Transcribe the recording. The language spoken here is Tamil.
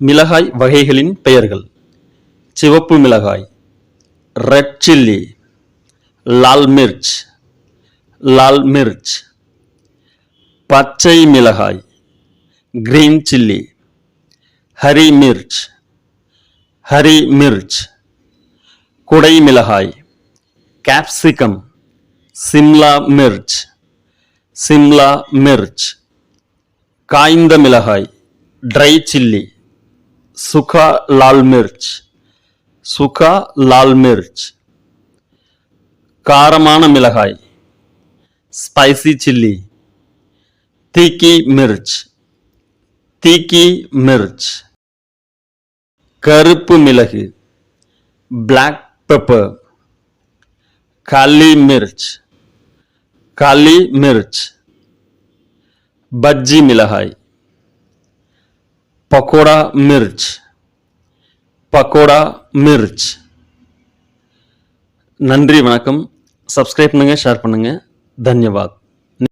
மிளகாய் வகைகளின் பெயர்கள். சிவப்பு மிளகாய் ரெட் சில்லி லால் மிர்ச் லால் மிர்ச். பச்சை மிளகாய் கிரீன் சில்லி ஹரி மிர்ச் ஹரி மிர்ச். குடை மிளகாய் கேப்சிகம் சிம்லா மிர்ச் சிம்லா மிர்ச். காய்ந்த மிளகாய் ட்ரை சில்லி. சுகா லால் மிர்ச் சுகா லால் மிர்ச் காரமான மிளகாய் ஸ்பைசி சில்லி தீக்கி மிர்ச் தீக்கி மிர்ச் கருப்பு மிளகு பிளாக் பெப்பர் காலி மிர்ச் காலி மிர்ச் பஜ்ஜி மிளகாய் பக்கோடா மிர்ச் பக்கோடா மிர்ச் நன்றி வணக்கம். சப்ஸ்கிரைப் பண்ணுங்கள் ஷேர் பண்ணுங்கள் தன்யவாத்.